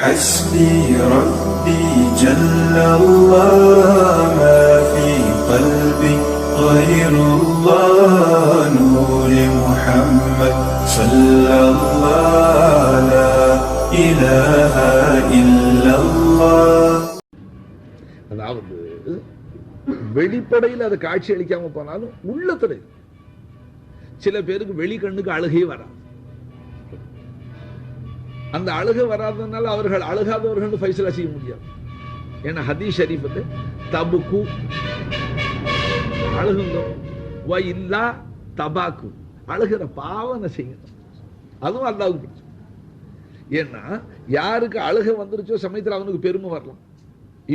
حسبي ربي جل الله ما في قلبي غير الله نور محمد صلى الله لا إله إلا الله அதாவது வெளிப்படையில் அது காட்சி அளிக்காம போனாலும் உள்ளத்துல இருக்கு. சில பேருக்கு வெளி கண்ணுக்கு அழுகையே வராது அந்த அழுகை வராததுனால அவர்கள் அழுகாதவர்கள் ஃபைசலா செய்ய முடியாது. ஏன்னா ஹதீஸ் ஷரீஃப் வந்து தபுக்கு அழுகுங்க வ இல்லா தபாக்கு. அழுகிற பாவனை செய்யணும் அதுவும் அல்லாவுக்கு பிடிக்கும். ஏன்னா யாருக்கு அழுக வந்துருச்சோ சமயத்தில் அவனுக்கு பெருமை வரலாம்.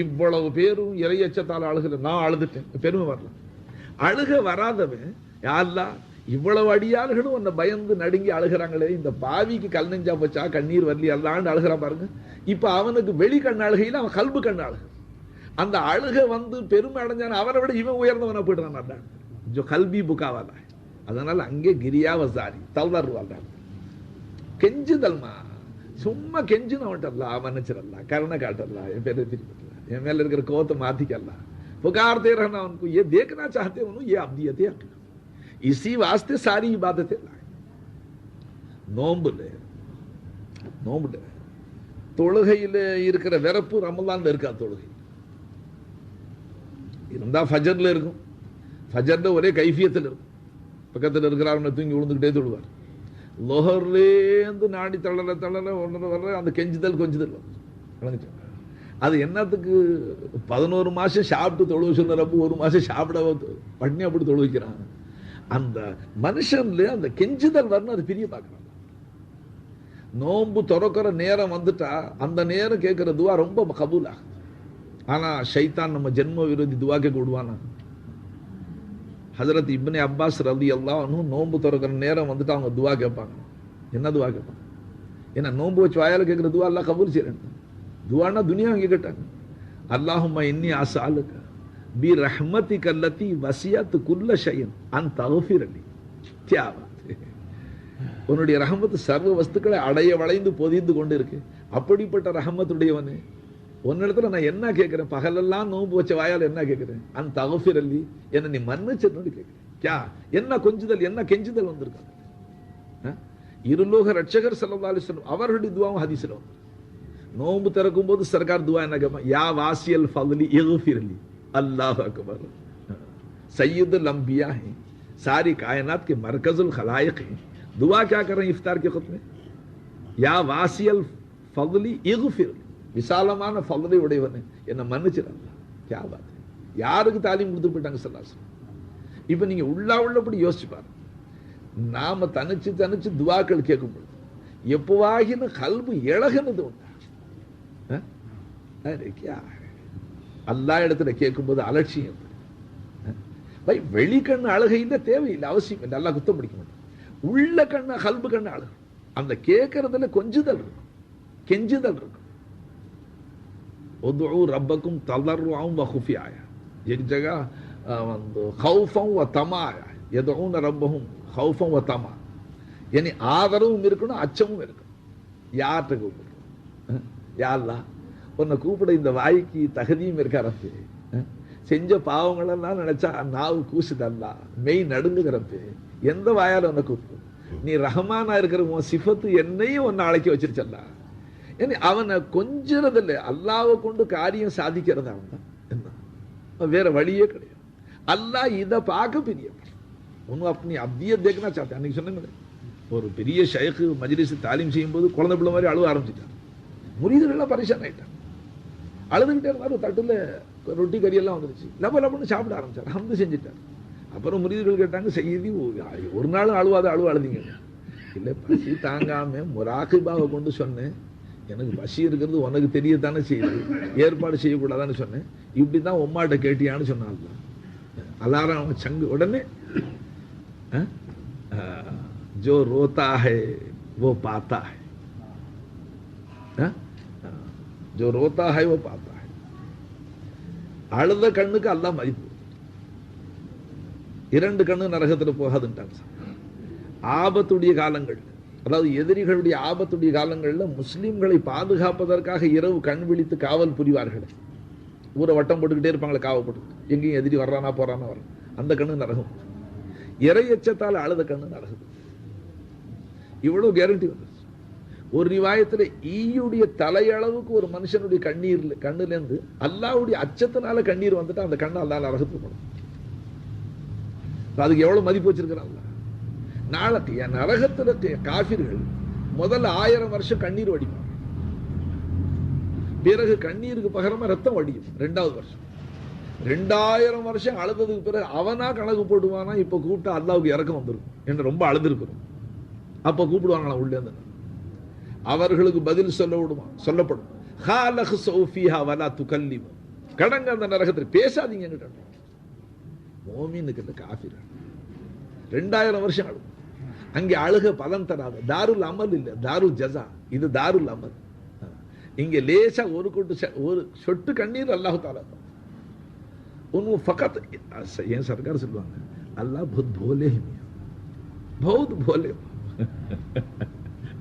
இவ்வளவு பேரும் இறையச்சத்தால் அழுகல நான் அழுதுட்டேன் பெருமை வரலாம். அழுக வராதவன் யாருலா இவ்வளவு அடியாளுகளும் உன்னை பயந்து நடுங்கி அழுகிறாங்களே இந்த பாவிக்கு கல் நெஞ்சா போச்சா கண்ணீர் வரலி எல்லாண்டு அழுகிறான் பாருங்க. இப்போ அவனுக்கு வெளி கண் கண்ணாளுகையில் அவன் கல்பு கண்ணாளு அந்த அழுக வந்து பெருமை அடைஞ்சான அவரை விட இவன் உயர்ந்தவனை போயிடுறான் ஜோ கல்வி புக்காவாதான் அதனால அங்கே கிரியாவசாரி கெஞ்சு கெஞ்சுதல்மா சும்மா கெஞ்சுன்னு அவன்கிட்டலாம் மன்னிச்சிடலாம் கருணை காட்டலாம் என் பேரை திருப்பிடலாம் என் மேல இருக்கிற கோத்தை மாற்றிக்கலாம் புகார் தேர்கன் அவனுக்கு. ஏ தேக்கனா சாத்தே ஒன்றும் ஏ அப்தியத்தையே इसी वास्ते सारी इबादतें लाए நோம்புல நோம்புல தொழுகையில இருக்கிற வெறப்பு ரமலான்ல இருக்கா தொழுகை இருந்தா ஃபஜர்ல இருக்கும் ஃபஜர்ல ஒரே கைஃபியத்தில் இருக்கும் பக்கத்தில் இருக்கிறாருன்னு தூங்கி விழுந்துக்கிட்டே தொழுவார் லொஹர்லேருந்து நாடி தளர தளர ஒன்றரை வர அந்த கெஞ்சுதல் கொஞ்சுதல் வரும். விளங்குச்சா? அது என்னத்துக்கு பதினோரு மாசம் சாப்பிட்டு தொழு சொல்லுறப்ப ஒரு மாசம் சாப்பிட பட்னி அப்படி தொழு வைக்கிறான் அந்த மனுஷன்ல அந்த கெஞ்சுதல் வரணும் அது பிரிய பார்க்கறான் நோன்பு துறக்கிற நேரம் வந்துட்டா அந்த நேரம் கேட்கிற துவா ரொம்ப கபூல் ஆகுது ஆனா ஷைத்தான் நம்ம ஜென்ம விரோதி துவா கேட்க விடுவானா ஹசரத் இப்னே அப்பாஸ் ரதி எல்லாம் நோன்பு திறக்கிற நேரம் வந்துட்டு அவங்க துவா கேட்பாங்க. என்ன துவா கேட்பாங்க? ஏன்னா நோன்பு வச்சு வாயால் கேட்குற துவா எல்லாம் கபூல் செய்யறேன். துவானா துனியா அங்கே கேட்டாங்க அல்லாஹும்மா இன்னி அசாலுக்க பி ரஹ்மதி கல்லத்தி வசியத்து குல்ல ஷயன் அன் தகுஃபிர் அலி உன்னுடைய ரஹமத்து சர்வ வஸ்துக்களை அடைய வளைந்து பொதிந்து கொண்டு இருக்கு அப்படிப்பட்ட ரஹமத்துடையவனே உன்னிடத்துல நான் என்ன கேட்கிறேன் பகலெல்லாம் நோன்பு வச்ச வாயால் என்ன கேட்கிறேன் அன் தகுஃபிர் என்னை என்ன நீ மன்னிச்சிடணும்னு கேட்கிறேன் கியா என்ன கொஞ்சுதல் என்ன கெஞ்சுதல் வந்திருக்காங்க இருலோக ரட்சகர் சல்லா அலிஸ்லம் அவர்களுடைய துவாவும் ஹதீஸ்ல வந்து நோன்பு திறக்கும் போது சர்க்கார் துவா என்ன கேட்பான் யா வாசியல் ஃபதுலி இகுஃபிர்லி अल्लाह अकबर सैदुल अम्बिया हैं सारी कायनात के मरकजुल खलाइक हैं दुआ क्या कर रहे हैं इफ्तार के खुद में या वासियल ஃபதுலி இகுஃபிர் விசாலமான ஃபதுலை உடையவனே. என்னை மன்னிச்சிடலாம் கே பாத். யாருக்கு தாலிம் கொடுத்து போயிட்டாங்க சல்லாசம் இப்போ நீங்கள் உள்ளா உள்ளபடி யோசிச்சு பாருங்க. நாம் தனிச்சு தனிச்சு துவாக்கள் கேட்கும் பொழுது எப்போவாகின கல்வி இழகுனது உண்டா? அல்லா இடத்துல கேட்கும்போது அலட்சியம் பை வெளிக்கண் அழுகைன்ற தேவையில்லை அவசியம் நல்லா குத்தம் பிடிக்க மாட்டேன். உள்ள கண்ணு கல்பு கண்ணு அழுகு அந்த கேட்கறதுல கொஞ்சுதல் இருக்கும். கெஞ்சுதல் இருக்கும். ஒதுவு ரப்பக்கும் தளர்வாவும் வகுஃபியாய. எக் ஜகா வந்து ஹவுஃபம் வ தமாய. எதுவும் ரப்பகும் ஹவுஃபம் வ தமா. இனி ஆதரவும் இருக்கணும் அச்சமும் இருக்கணும். யார்கிட்ட கூப்பிடுறோம் யாரெல்லாம் உன்னை கூப்பிட இந்த வாய்க்கு தகுதியும் இருக்காரப்பே செஞ்ச பாவங்களெல்லாம் நினைச்சா நாவு கூசுதல்லா மெய் நடுங்குகிறப்பே எந்த வாயால் உன்னை கூப்பிடும் நீ ரஹமானா இருக்கிற உன் சிஃபத்து என்னையும் உன்னை அழைக்க வச்சிருச்சல்லா. ஏன்னா அவனை கொஞ்சிறதில்ல. அல்லாவை கொண்டு காரியம் சாதிக்கிறது அவன் தான். என்ன? வேற வழியே கிடையாது. அல்லாஹ் இதை பார்க்க பிரிய ஒன்றும் அப்படி அப்படியே தேக்கினா சாப்பிட்டேன் அன்னைக்கு சொன்னேன் ஒரு பெரிய ஷேக்கு மஜ்லிஸ் தாலீம் செய்யும்போது குழந்தை பிள்ளை மாதிரி அழுவ ஆரம்பிச்சிட்டான். முறியதுகள்லாம் பரிசான் ஆயிட்டான் அழுதுகிட்டே இருந்தார் தட்டுல ரொட்டி கறி எல்லாம் வந்துருச்சு லப லபன்னு சாப்பிட ஆரம்பிச்சார் ஹம்து செஞ்சுட்டார் அப்புறம் முறியதுகள் கேட்டாங்க செய்தி ஒரு நாளும் அழுவாத அழுவ அழுதிங்க இல்லை பசி தாங்காம முராகிபாவை கொண்டு சொன்னேன் எனக்கு பசி இருக்கிறது உனக்கு தெரியத்தானே செய்யுது ஏற்பாடு செய்யக்கூடாதான்னு சொன்னேன் இப்படி தான் உம்மாட்ட கேட்டியான்னு சொன்னாங்க அலாரம் அவங்க சங்கு உடனே அஹ், அஹ், जो रोता है वो पाता है அஹ்? அஹ், जो रोता है वो पाता है அழுத கண்ணுக்கு அல்லாஹ் மதிப்பு இரண்டு கண்ணு நரகத்துல போகாதுன்ட்டாங்க ஆபத்துடைய காலங்கள் அதாவது எதிரிகளுடைய ஆபத்துடைய காலங்களில் முஸ்லிம்களை பாதுகாப்பதற்காக இரவு கண் விழித்து காவல் புரிவார்கள் ஊரை வட்டம் போட்டுக்கிட்டே இருப்பாங்களே காவல் போட்டு எங்கேயும் எதிரி வர்றானா போறானா வர்றான் அந்த கண்ணு நரகம் இறை எச்சத்தால் அழுத கண்ணு நரகுது இவ்வளவு கேரண்டி வந்துருச்சு ஒரு ரிவாயத்துல ஈயுடைய தலையளவுக்கு ஒரு மனுஷனுடைய கண்ணீர்ல கண்ணுல இருந்து அல்லாவுடைய அச்சத்தினால கண்ணீர் வந்துட்டு அந்த கண்ணை அல்லா நரகத்துக்கு போடும். அதுக்கு எவ்வளவு மதிப்பு வச்சிருக்கிறாங்க நாளைக்கு என் நரகத்துல இருக்க காபிர்கள் முதல்ல ஆயிரம் வருஷம் கண்ணீர் வடிப்பாங்க. பிறகு கண்ணீருக்கு பகரமா ரத்தம் வடியும் ரெண்டாவது வருஷம். ரெண்டாயிரம் வருஷம் அழுததுக்கு பிறகு அவனா கணக்கு போட்டுவானா இப்ப கூப்பிட்டா அல்லாவுக்கு இறக்கம் வந்துடும் என்று ரொம்ப அழுதுருக்கிறோம். அப்ப கூப்பிடுவாங்களா உள்ளே இருந்து? அவர்களுக்கு பதில் சொல்ல விடுவான் சொல்லப்படும். ஹாலஹு சௌஃபிஹா வலா துகல்லிம் கடங்க அந்த நரகத்தில். பேசாதீங்க என்கிட்ட. மோமினுக்கு இந்த காஃபிர். ரெண்டாயிரம் வருஷம் ஆடும் அங்கே அழுக பலன் தராது. தாருல் அமல் இல்லை. தாருல் ஜசா இது தாருல் அமல். இங்கே லேசா ஒரு கொட்டு ஒரு சொட்டு கண்ணீர் அல்லாஹு தாலா. உன் ஃபக்கத் என் சர்க்கார் சொல்லுவாங்க. அல்லாஹ் புத் போலே பௌத் போலே.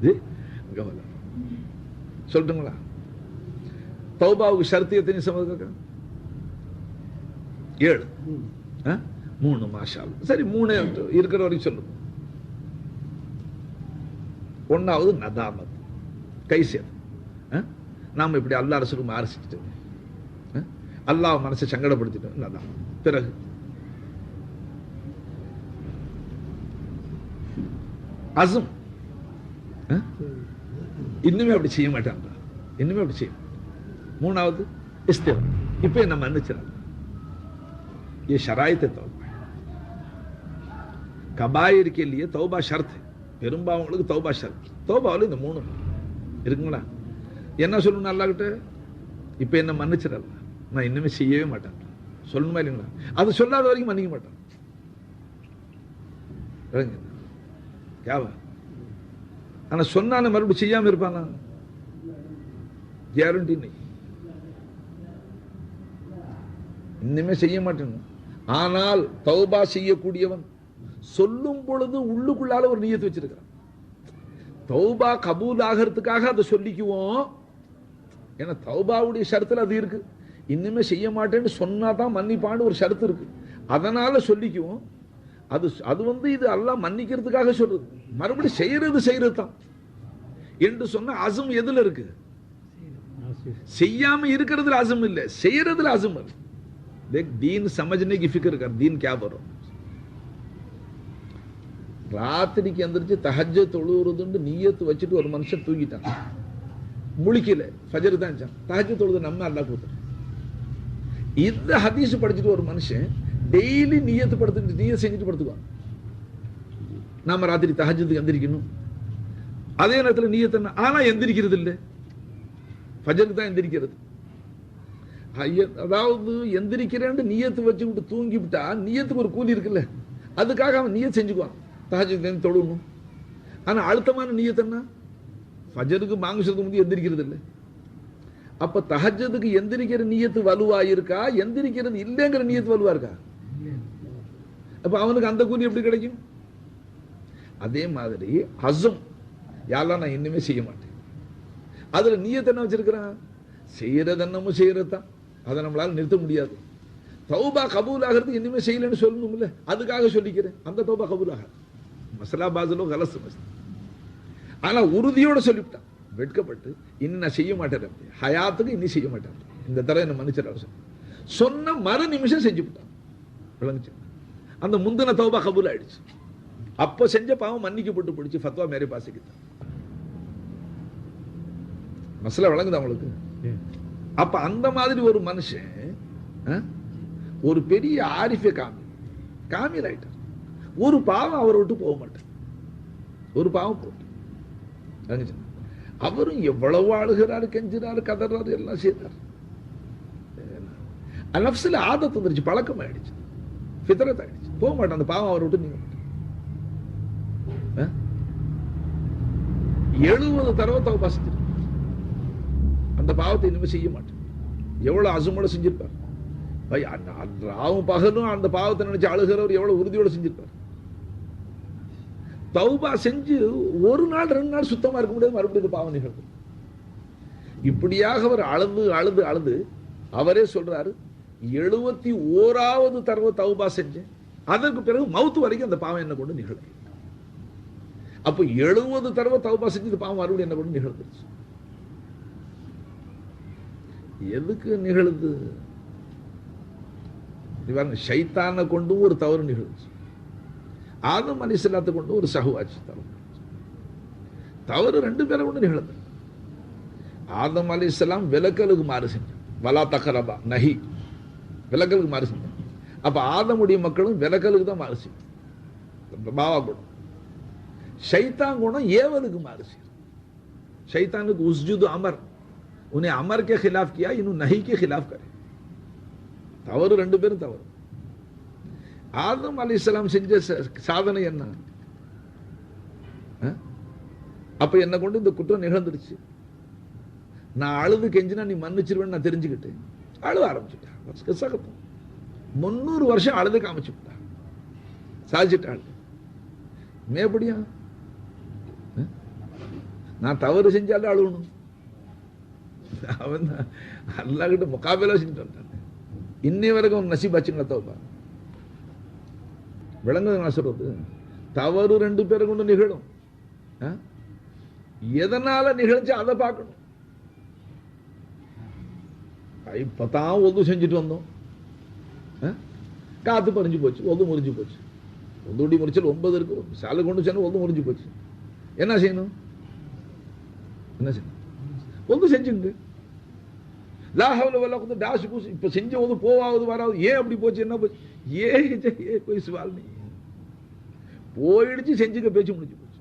அங்கே வரலாம் சொல்லட்டுங்களா தௌபாவுக்கு ஷர்த்து எத்தனை சமதுக்கா ஏழு மூணு மாஷால் சரி மூணு இருக்கிற வரைக்கும் சொல்லும் ஒன்றாவது நதாமத். கைசியம் நாம் இப்படி அல்லா அரசுக்கு மாரிச்சுட்டோம் அல்லாஹ் மனசை சங்கடப்படுத்திட்டோம் நதாம். பிறகு? அசும். இன்னுமே அப்படி செய்ய மாட்டாங்க இன்னுமே அப்படி செய்ய மாட்டான். மூணாவது இஸ்திரம் இப்போ என்ன மன்னிச்சிடலாம் ये शराइत है तौबा கபாயிர் के लिए தௌபா ஷர்த் பெரும்பாவங்களுக்கு தௌபா ஷர்த் தௌபாவில் இந்த மூணு இருக்குங்களா என்ன சொல்லணும் அல்லா கிட்ட இப்போ என்ன மன்னிச்சிடல நான் இன்னுமே செய்யவே மாட்டேன் சொல்லணுமா இல்லைங்களா அது சொல்லாத வரைக்கும் மன்னிக்க மாட்டேன் விளங்குதா? ஆனால் ஆனா சொன்னான மறுபடியும் செய்யாம இருப்பானா? கேரண்டி நெய் இன்னுமே செய்ய மாட்டேன். ஆனால் தௌபா செய்யக்கூடியவன் சொல்லும் பொழுது உள்ளுக்குள்ளால ஒரு நியத்து வச்சிருக்கிறான். தௌபா கபூல் ஆகிறதுக்காக அதை சொல்லிக்குவோம். ஏன்னா தௌபாவுடைய ஷரத்துல அது இருக்கு. இன்னுமே செய்ய மாட்டேன்னு சொன்னா தான் மன்னிப்பான்னு ஒரு ஷரத்து இருக்கு. அதனால சொல்லிக்குவோம். அது அது வந்து இது அல்லாஹ் மன்னிக்கிறதுக்காக சொல்றது மறுபடியும் செய்யறது செய்யறது தான் என்று சொன்னா அசும் எதுல இருக்கு செய்யாம இருக்கிறதுல அசும் இல்ல செய்யறதுல அசும் இருக்கு देख दीन समझने की फिक्र कर दीन क्या बरो ராத்திரிக்கு எந்திரிச்சு தஹஜ்ஜ தொழுவுறதுன்னு நீயத்து வச்சுட்டு ஒரு மனுஷன் தூங்கிட்டான் முழிக்கல ஃபஜர் தான் இருந்துச்சான். தஹஜ்ஜ தொழுது நம்ம அல்லாஹ் கொடுத்துட்டான் இந்த ஹதீஸ் படிச்சுட்டு ஒரு மனுஷன் டெய்லி நீயத்து படுத்துட்டு நீயத் செஞ்சுட்டு படுத்துக்குவான் நாம ராத்திரி தஹஜ்ஜத்துக்கு எந்திரிக்கணும். அதே நேரத்தில் நீயத்து என்ன ஆனா எந்திரிக்கிறது இல்லை. ஃபஜருக்கு தான் எந்திரிக்கிறது. ஐய- அதாவது எந்திரிக்கிறேன்னு நீயத்து வச்சு விட்டு தூங்கி விட்டா நீயத்துக்கு ஒரு கூலி இருக்குல்ல. அதுக்காக அவன் நியத் செஞ்சுக்குவான். தஹஜத்துக்கு தொழணும். ஆனா அழுத்தமான நியத் என்ன? ஃபஜருக்கு மாங்குஷத்துக்கு முந்தைய எந்திரிக்கிறது இல்லை. அப்ப தஹஜத்துக்கு எந்திரிக்கிற நீயத்து வலுவா இருக்கா? எந்திரிக்கிறது இல்லைங்கிற நீயத்து வலுவா இருக்கா? அப்போ அவனுக்கு அந்த கூலி எப்படி கிடைக்கும்? அதே மாதிரி ஹசும் யாரெல்லாம் நான் இன்னுமே செய்ய மாட்டேன். அதுல நீயத்தை என்ன வச்சிருக்கிறான்? செய்கிறது என்னமோ செய்கிறதான் அதை நம்மளால நிறுத்த முடியாது. தௌபா கபூல் ஆகிறது இனிமே செய்யலன்னு சொல்லணும்ல. அதுக்காக சொல்லிக்கிறேன். அந்த தௌபா கபூல் ஆகாது மசலா பாசலோ கலசு மஸ் ஆனா உறுதியோட சொல்லிவிட்டான். வெட்கப்பட்டு இன்னும் நான் செய்ய மாட்டேன் அப்படி. ஹயாத்துக்கு இனி செய்ய மாட்டேன் இந்த தடவை என்ன மன்னிச்சிட சொன்ன மறு நிமிஷம் செஞ்சு விட்டான் விளங்குச்சு. அந்த முந்தின தௌபா கபூல் ஆயிடுச்சு அப்ப செஞ்ச பாவம் மன்னிக்கப்பட்டு பிடிச்சு ஃபத்வா மேரே பாசிக்கிட்டான் மசலா விளங்குதா உங்களுக்கு? அப்ப அந்த மாதிரி ஒரு மனுஷன் ஒரு பெரிய ஆரிஃபே காமி காமில் ஆயிட்டார் ஒரு பாவம் அவரை விட்டு போக மாட்டார் ஒரு பாவம் போட்டு? அவரும் எவ்வளவு அழுகிறாரு கெஞ்சிறாரு கதறாரு எல்லாம் செய்தார். நப்சில் ஆதத்து வந்துருச்சு பழக்கம் ஆயிடுச்சு ஃபித்ரத் ஆகிடுச்சு போக மாட்டேன். அந்த பாவம் அவரை விட்டு நீங்க எழுபது தடவை தவப்பா செஞ்சிருப்பார் அந்த பாவத்தை இனிமே செய்ய மாட்டேன் எவ்வளவு அசுமோட செஞ்சிருப்பார். பை, ராவும் பகலும் அந்த பாவத்தை நினைச்சு அழுகிறவர் எவ்வளவு உறுதியோட செஞ்சிருப்பார். தௌபா செஞ்சு ஒரு நாள் ரெண்டு நாள் சுத்தமா இருக்க முடியாது. மறுபடியும் இந்த பாவம் நிகழ்வு இப்படியாக அவர் அழுது அழுது அழுது அவரே சொல்றாரு எழுபத்தி ஓராவது தடவை தௌபா செஞ்சேன் அதற்கு பிறகு மவுத்து வரைக்கும் அந்த பாவம் என்ன கொண்டு நிகழும் அப்போ எழுபது தடவை தௌபா செஞ்சு இந்த பாவம் மறுபடியும் என்ன கொண்டு நிகழ்ந்துருச்சு. எதுக்கு நிகழுது பாருங்க ஷைத்தானை கொண்டும் ஒரு தவறு நிகழ்ச்சி ஆதம் அலிசல்லாத்தை கொண்டு ஒரு சகுவாச்சு தவறு தவறு ரெண்டு பேரை கொண்டு நிகழ்ந்து ஆதம் அலிசலாம் விலக்கலுக்கு மாறு செஞ்சான் வலா தக்கரபா நஹி. விலகலுக்கு மாறு செஞ்சாங்க அப்போ ஆதமுடைய மக்களும் விலகலுக்கு தான் மாறு பாவா குணம். சைத்தான் குணம் ஏவலுக்கு மாறு செய்யும். சைத்தானுக்கு உஸ்ஜுது அமர். உன்னை அமர் கே ஹிலாஃப் கியா இன்னும் நஹிக்கு ஹிலாஃப் கரே. தவறு ரெண்டு பேரும் தவறு. ஆதம் அலி இஸ்லாம் செஞ்ச சாதனை என்ன? அப்ப என்ன கொண்டு இந்த குற்றம் நிகழ்ந்துருச்சு நான் அழுது கெஞ்சினா நீ மன்னிச்சிருவேன்னு நான் தெரிஞ்சுக்கிட்டேன். அழுத ஆரம்பிச்சுட்டேன் சகத்தம் முன்னூறு வருஷம் அழுது காமிச்சு சாதிச்சுட்டாள். மேபடியா நான் தவறு செஞ்சாலும் அழுகணும் அவன் அல்லா கிட்ட முகாபிலா செஞ்சுட்டு வந்தான். இன்னை வரைக்கும் அவன் நசிபாச்சுங்களா தவப்பா விளங்குது நான் சொல்றது. தவறு ரெண்டு பேரை கொண்டு நிகழும். எதனால நிகழ்ச்சி அதை பார்க்கணும்? இப்பதான் ஒது செஞ்சுட்டு வந்தோம் காத்து பறிஞ்சு போச்சு ஒது முறிஞ்சு போச்சு ஒதுடி முறிச்சல் ஒன்பது இருக்கு சாலை கொண்டு சென்று ஒது முறிஞ்சு போச்சு என்ன செய்யணும் என்ன செய்யணும் ஒது செஞ்சுங்க லாஹவுல வல்ல வந்து டாஷ் பூஸ் இப்ப செஞ்ச போது போவாவது வராது ஏன் அப்படி போச்சு என்ன போச்சு ஏ ஏ कोई सवाल नहीं போயிடுச்சு செஞ்சுக்க பேச்சு முடிஞ்சு போச்சு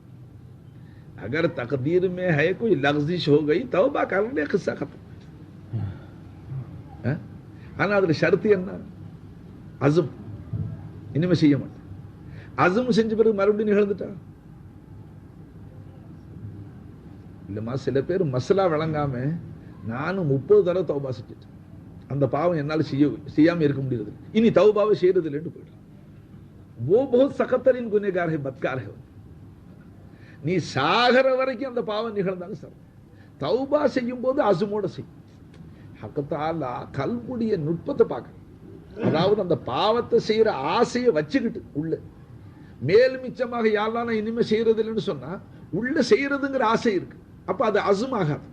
अगर तकदीर में है कोई लग्जिश हो गई तौबा करने किस्सा खत्म ஆனா அதுல ஷரத்து என்ன அசும் இனிமே செய்ய மாட்டேன் அசும் செஞ்ச பிறகு மறுபடியும் நிகழ்ந்துட்டா இல்லம்மா சில பேர் மசலா விளங்காம நானும் முப்பது தடவை தௌபா செஞ்சுட்டேன் அந்த பாவம் என்னால் செய்ய செய்யாம இருக்க முடியாது இனி தௌபாவை செய்யறது இல்லைன்னு போயிடும் वो बहुत சகத்தரின் குனேகார் है பத்கார் है நீ சாகர வரைக்கும் அந்த பாவம் நிகழ்ந்தாலும் சார் தௌபா செய்யும் போது அசுமோட செய்யும் ஹக்கத்தாலா கல்முடைய நுட்பத்தை பார்க்க அதாவது அந்த பாவத்தை செய்யற ஆசையை வச்சுக்கிட்டு உள்ள. மேல் மிச்சமாக யாரெல்லாம் நான் இனிமே செய்யறது இல்லைன்னு சொன்னா உள்ள செய்யறதுங்கிற ஆசை இருக்கு. அப்ப அது அசுமாகாது.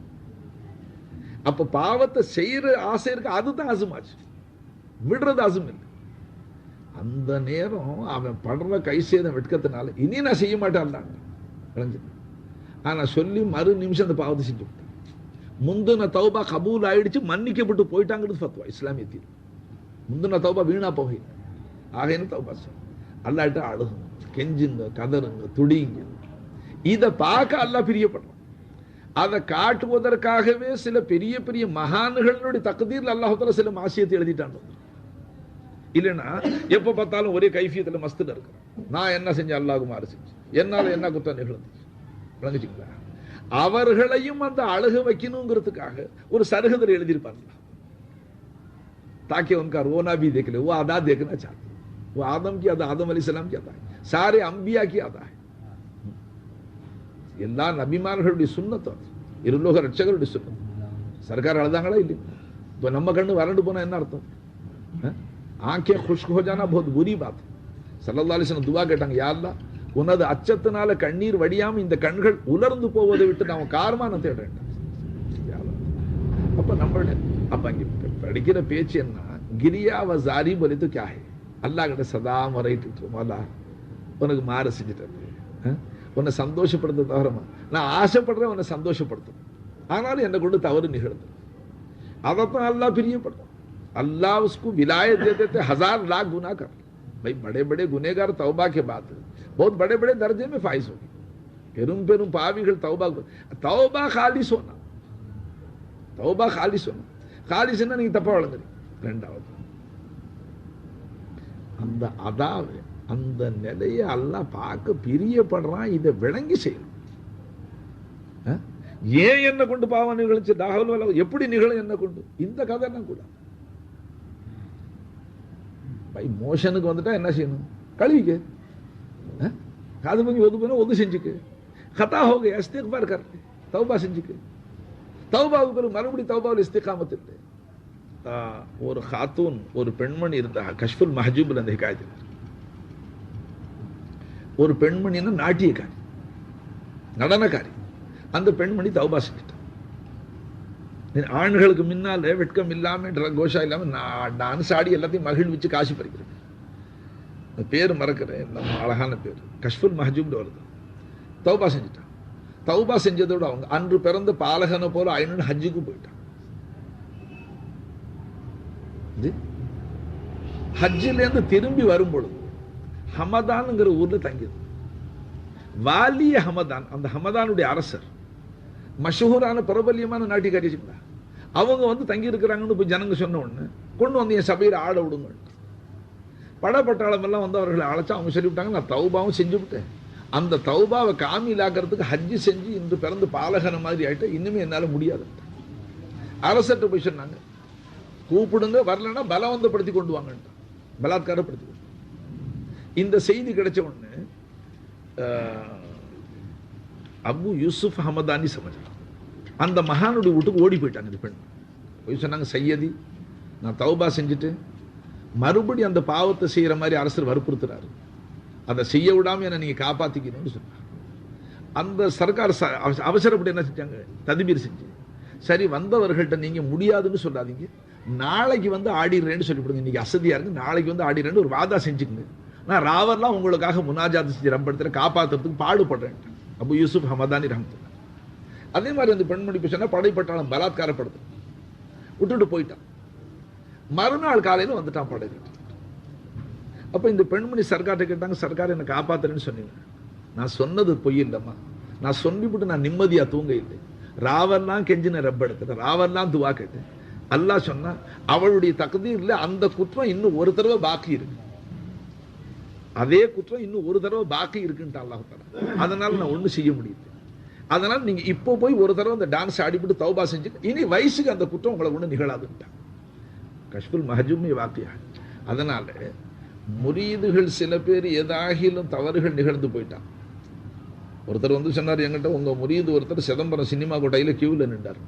அப்ப பாவத்தை செய்யற ஆசை இருக்கு அதுதான் அசுமாச்சு. விடுறது அசும் இல்லை. அந்த நேரம் அவன் படுற கை சேதம் வெட்கத்தினால இனி நான் செய்ய மாட்டேன் விளைஞ்சது ஆனா சொல்லி மறு நிமிஷம் அந்த பாவத்தை செஞ்சு முந்தின தௌபா கபூல் ஆயிடுச்சு மன்னிக்கப்பட்டு போயிட்டாங்கிறது ஃபத்வா இஸ்லாமிய தீர் முந்தின தௌபா வீணா போகை ஆகையின தௌபா சார் அல்லாட்ட அழுகுங்க கெஞ்சுங்க கதறுங்க துடிங்க. இதை பார்க்க அல்லா பிரியப்படுறான். அதை காட்டுவதற்காகவே சில பெரிய பெரிய மகான்களுடைய தகுதியில் அல்லாஹால சில மாசியத்தை எழுதிட்டான். இல்லைன்னா எப்ப பார்த்தாலும் ஒரே கைஃபியத்தில் மஸ்தில் இருக்கிறான். நான் என்ன செஞ்சேன்? அல்லாஹ் குமார் செஞ்சு என்னால என்ன குற்றம் நிகழ்ந்துச்சு? விளங்குச்சிங்களா? அவர்களையும் அந்த அழுக வைக்கணுங்கிறதுக்காக ஒரு சருகதர் எழுதியிருப்பாங்க ताकि उनका रोना भी देख ले वो अदा देखना चाहते वो आदम की अदा आदम अली सलाम की अदा है सारे अंबिया की अदा है எல்லா நபிமார்களுடைய சுண்ணத்தும் இருலோக ரட்சகருடைய சுண்ணம் சர்க்கார் அழுதாங்களா இல்லை இப்போ நம்ம கண்ணு வறண்டு போனா என்ன அர்த்தம் ஆக்கே खुश्क हो जाना बहुत बुरी बात சல்லல்லா அலிஸ்லாம் துவா கேட்டாங்க யாருலா உனது அச்சத்தினால கண்ணீர் வடியாம இந்த கண்கள் உலர்ந்து போவதை விட்டு நாம காரணமான தேடுறேன். அப்ப நம்மளோட அப்ப அங்க படிக்கிற பேச்சு என்ன? கிரியாவ ஜாரி பலித்து கியாஹே அல்லா கிட்ட சதா முறையிட்டு இருக்கோம் அல்லா உனக்கு மாறு செஞ்சுட்டது. உன்னை சந்தோஷப்படுத்த தவறமா? நான் ஆசைப்படுறேன் உன்னை சந்தோஷப்படுத்தும். ஆனாலும் என்னை கொண்டு தவறு நிகழ்ந்து. அதைத்தான் அல்லா பிரியப்படும் அல்லாஹ் உஸ்கு விலாயத் ஹசார் லா குனா கர். भाई बड़े बड़े गुनेगार तौबा के बाद बहुत बड़े बड़े दर्जे में फाइज होगी பெரும் பெரும் பாவிகள் தௌபா தௌபா காலிஸ் சொன்னா தௌபா காலிஸ் சொன்னா காலிஸ்னா நீங்க தப்பா வழங்குறீங்க ரெண்டாவது அந்த அதாவது அந்த நிலையை எல்லாம் பார்க்க பிரியப்படுறான் இதை விளங்கி செய்யணும் ஏன் என்ன கொண்டு பாவம் நிகழ்ச்சி தாகவல் எப்படி நிகழும் என்ன கொண்டு இந்த கதை என்ன கூட பை மோஷனுக்கு வந்துட்டா என்ன செய்யணும்? கழுவிக்கு. காது பண்ணி ஒது போனா ஒது செஞ்சுக்கு. கதா ஹோக இஸ்திக்பார் இருக்கார் தௌபா செஞ்சுக்கு. தௌபாவுக்கு பிறகு மறுபடியும் தௌபாவில் இஸ்திகாமத் இல்லை ஒரு ஹாத்தூன் ஒரு பெண்மணி இருந்தா கஷ்புல் மஹஜூபில் அந்த ஹிகாயத்தில் ஒரு பெண்மணின்னா நாட்டியக்காரி நடனக்காரி. அந்த பெண்மணி தௌபா செஞ்சுட்டு. ஆண்களுக்கு முன்னால வெட்கம் இல்லாம ட்ர- கோஷா இல்லாமல் நான் டான்ஸ் ஆடி எல்லாத்தையும் மகிழ்விச்சு காசு பறிக்கிறேன் அந்த பேர் மறக்கிறேன். நம்ம அழகான பேர். கஷ்புல் மஹஜூப்னு வருது தௌபா செஞ்சுட்டான். தௌபா செஞ்சதோட அவங்க அன்று பிறந்த பாலகனை போல ஐநூறு ஹஜ்ஜுக்கு போயிட்டான். ஹஜ்ஜிலேருந்து ஹஜ்ஜில இருந்து திரும்பி வரும் பொழுது ஹமதான்ங்கிற ஊர்ல தங்கியது. வாலிய ஹமதான் அந்த ஹமதானுடைய அரசர் மஷூரான பிரபல்யமான நாட்டி வச்சுக்கா அவங்க வந்து தங்கி இருக்கிறாங்கன்னு போய் ஜனங்க சொன்ன உடனே கொண்டு வந்து என் சபையில் ஆட விடுங்க படப்பட்டாளம் எல்லாம் வந்து அவர்களை அழைச்சா அவங்க சொல்லிவிட்டாங்க நான் தௌபாவும் செஞ்சு விட்டேன். அந்த தௌபாவை காமிலாக்கிறதுக்கு ஹஜ்ஜி செஞ்சு இன்று பிறந்து பாலகன மாதிரி ஆயிட்டேன் இன்னுமே என்னால் முடியாது. அரசர்கிட்ட போய் சொன்னாங்க கூப்பிடுங்க வரலன்னா பலவந்தப்படுத்தி கொண்டு வாங்கன்ட்டான் பலாத்காரப்படுத்தி கொண்டு. இந்த செய்தி கிடைச்ச உடனே அபு யூசுப் ஹமதானி சமைச்சான் அந்த மகானுடைய வீட்டுக்கு ஓடி போயிட்டாங்க இந்த பெண். போய் சொன்னாங்க சையதி நான் தௌபா செஞ்சுட்டு மறுபடியும் அந்த பாவத்தை செய்கிற மாதிரி அரசர் வற்புறுத்துறாரு. அதை செய்ய விடாம என்னை நீங்கள் காப்பாற்றிக்கணும்னு சொன்னாங்க. அந்த சர்க்கார் ச- அவச- அவசரப்பட்டு என்ன செஞ்சாங்க? ததுபீர் செஞ்சு. சரி வந்தவர்கள்ட்ட நீங்கள் முடியாதுன்னு சொல்லாதீங்க. நாளைக்கு வந்து ஆடிடுறேன்னு சொல்லிவிடுங்க. இன்னைக்கு அசதியாக இருக்கு. நாளைக்கு வந்து ஆடிடுறேன்னு ஒரு வாதா செஞ்சுக்கங்க. நான் ராவர்லாம் உங்களுக்காக முனாஜாத் செஞ்சு ரம்படுத்துற காப்பாற்றுறதுக்கு பாடுபடுறேன் அபு யூசுப் ஹமதானி ரஹமத்துல்லா அதே மாதிரி அந்த பெண்மணி பிரச்சனை படைப்பட்டாலும் பலாத்காரப்படுது. விட்டுட்டு போயிட்டான். மறுநாள் காலையில வந்துட்டான் படை அப்ப இந்த பெண்மணி சர்க்கார்ட்ட கேட்டாங்க சர்க்கார் என்னை காப்பாத்துறேன்னு சொன்னீங்க. நான் சொன்னது பொய் இல்லைம்மா. நான் சொல்லிவிட்டு நான் நிம்மதியா தூங்க இல்லை ராவெல்லாம் கெஞ்சின ரப்ப எடுக்கிறேன் ராவெல்லாம் துவா கேட்டேன் அல்லாஹ் சொன்னா அவளுடைய தகுதியில் அந்த குற்றம் இன்னும் ஒரு தடவை பாக்கி இருக்கு. அதே குற்றம் இன்னும் ஒரு தடவை பாக்கி இருக்குன்ட்டு அல்லாஹ் அதனால நான் ஒண்ணும் செய்ய முடியுது அதனால நீங்க இப்போ போய் ஒரு தடவை அந்த டான்ஸ் அடிபட்டு தௌபா செஞ்சு இனி வயசுக்கு அந்த குற்றம் உங்களை ஒன்றும் நிகழாதுன்ட்டான் கஷ்புல் மஹஜூமி வாக்கியா. அதனால முரீதுகள் சில பேர் ஏதாகிலும் தவறுகள் நிகழ்ந்து போயிட்டான் ஒருத்தர் வந்து சொன்னார் என்கிட்ட உங்க முறியது ஒருத்தர் சிதம்பரம் சினிமா கொட்டையில கியூவில் நின்றார்.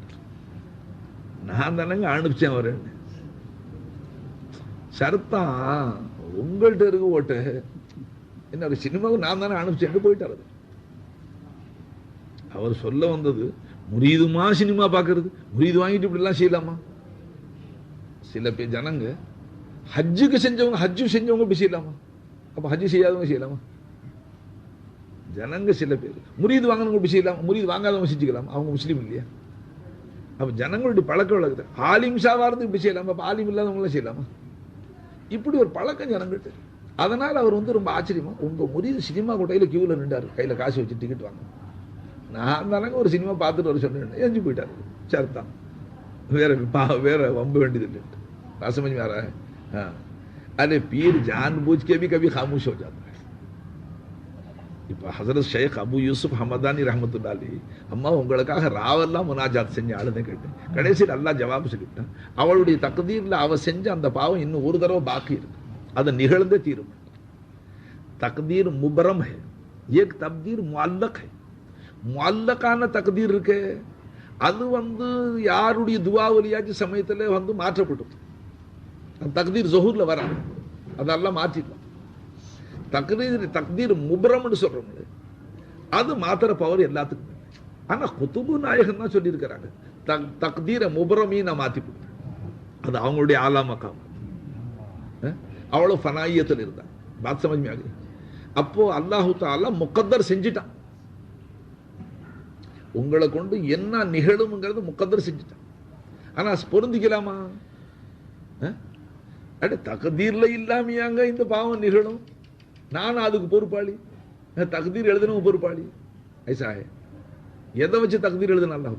நான் தானங்க அனுப்பிச்சேன் அவரு. சரத்தான் உங்கள்கிட்ட இருக்கு ஓட்டு. என்ன ஒரு சினிமாவுக்கு நான் தானே அனுப்பிச்சேன்னு போயிட்டார் அவர். அவர் சொல்ல வந்தது முறியுதுமா சினிமா பார்க்கறது? முறியுது வாங்கிட்டு இப்படிலாம் செய்யலாமா? சில பேர் ஜனங்க ஹஜ்ஜுக்கு செஞ்சவங்க ஹஜ்ஜு செஞ்சவங்க இப்படி செய்யலாமா? அப்ப ஹஜ்ஜு செய்யாதவங்க செய்யலாமா? ஜனங்க சில பேர் முறியுது வாங்கினவங்க இப்படி செய்யலாமா? முரீது வாங்காதவங்க செஞ்சுக்கலாம்? அவங்க முஸ்லீம் இல்லையா? அப்ப ஜனங்களுடைய பழக்க வழக்கத்தை ஆலிம் ஷாவா இருந்து இப்படி செய்யலாமா? அப்போ ஆலிம் இல்லாதவங்களாம் செய்யலாமா? இப்படி ஒரு பழக்கம் ஜனங்கள்கிட்ட அதனால அவர் வந்து ரொம்ப ஆச்சரியமா உங்க முரீது சினிமா கொட்டையில கியூல நின்றாரு கையில காசு வச்சு டிக்கெட் வாங்க நான் தானங்க ஒரு சினிமா பார்த்துட்டு வர சொன்னேன் எஞ்சி போயிட்டாரு சரிதான் வேற பா வேற வம்ப வேண்டியது இல்லை बात समझ में आ रहा है हाँ अरे पीर जानबूझ के भी कभी खामोश हो जाता है இப்போ ஹசரத் ஷேக் அபு யூசுப் ஹமதானி ரஹமத்துல்லாலி அம்மா உங்களுக்காக ராவெல்லாம் முனாஜாத் செஞ்சு அழுத கேட்டேன் கடைசியில் அல்லாஹ் ஜவாப் சொல்லிவிட்டான் அவளுடைய தகுதீர்ல அவ செஞ்ச அந்த பாவம் இன்னும் ஒரு தடவை பாக்கி இருக்கு அது நிகழ்ந்தே தீரும். தக்தீர் முபரம் ஹே. ஏக் தப்தீர் முல்லக் ஹே. முல்லக்கான தக்தீர் இருக்கு. அது வந்து யாருடைய துவாவலியாச்சும் சமயத்தில் வந்து மாற்றப்படும். அந்த தக்தீர் ஜொஹூரில் வரா அதெல்லாம் மாற்றிடலாம் தக்தீர் தக்தீர் முபரம்னு சொல்கிறோம்ல அது மாத்திர பவர் எல்லாத்துக்கும். ஆனால் குத்துபு நாயகன் தான் சொல்லியிருக்கிறாங்க. தக் தக்தீரை முபரமையும் நான் மாற்றி அது அவங்களுடைய ஆலாமக்காமல் அவ்வளவு ஃபனாயத்தில் இருந்தான். பாத் சமஜ் ஆகுது அப்போ அல்லாஹு தாலா முக்கத்தர் செஞ்சிட்டான். உங்களை கொண்டு என்ன நிகழும்ங்கிறது முக்கத்தர் செஞ்சுட்டான். ஆனா பொருந்திக்கலாமா? அட தகுதீர்ல இல்லாமையாங்க இந்த பாவம் நிகழும்? நானும் அதுக்கு பொறுப்பாளி? தகுதீர் எழுதுனவங்க பொறுப்பாளி? ஐசா எதை வச்சு தகுதீர் எழுதுனா அல்லாஹ்